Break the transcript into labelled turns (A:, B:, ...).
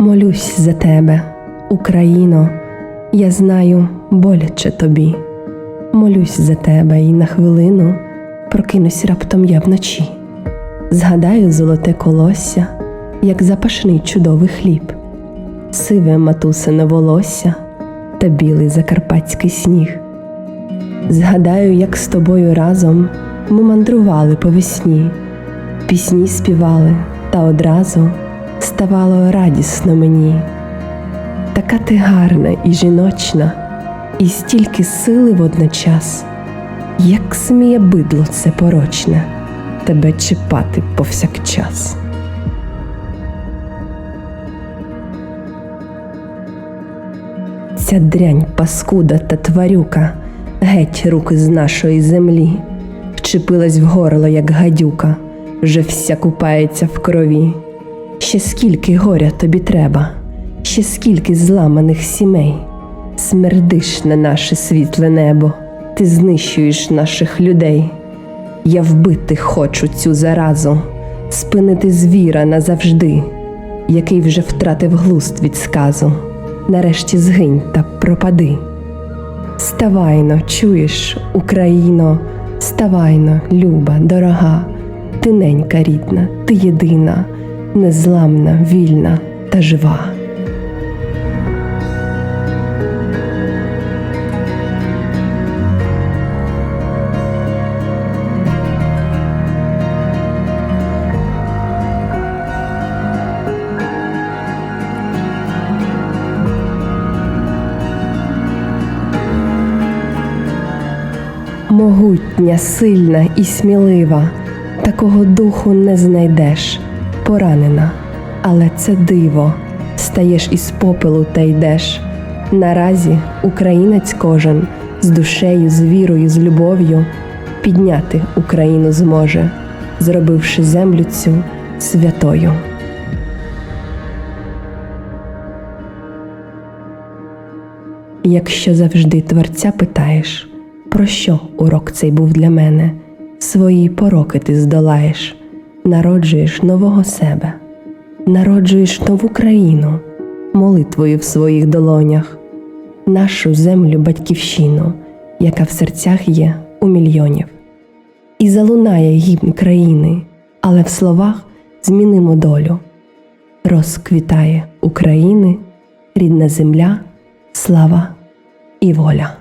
A: Молюсь за тебе, Україно, я знаю, боляче тобі. Молюсь за тебе і на хвилину прокинусь раптом я вночі. Згадаю золоте колосся, як запашний чудовий хліб, сиве матусине волосся та білий закарпатський сніг. Згадаю, як з тобою разом ми мандрували по весні, пісні співали, та одразу ставало радісно мені. Така ти гарна і жіночна, і стільки сили водночас, як сміє бидло це порочне, тебе чіпати повсякчас. Ця дрянь паскуда та тварюка, геть руки з нашої землі, вчепилась в горло, як гадюка, вже вся купається в крові. Ще скільки горя тобі треба, ще скільки зламаних сімей, смердиш на наше світле небо, ти знищуєш наших людей. Я вбити хочу цю заразу, спинити звіра назавжди, який вже втратив глуст від сказу. Нарешті згинь та пропади. Ставайно, чуєш, Україно, ставайно, люба, дорога, ти ненька рідна, ти єдина, незламна, вільна та жива. Могутня, сильна і смілива, такого духу не знайдеш, поранена, але це диво, стаєш із попелу та йдеш. Наразі українець кожен з душею, з вірою, з любов'ю підняти Україну зможе, зробивши землю цю святою. Якщо завжди творця питаєш, про що урок цей був для мене? Свої пороки ти здолаєш, народжуєш нового себе, народжуєш нову країну, молитвою в своїх долонях, нашу землю батьківщину, яка в серцях є у мільйонів. І залунає гімн країни, але в словах змінимо долю. Розквітає України, рідна земля, слава і воля.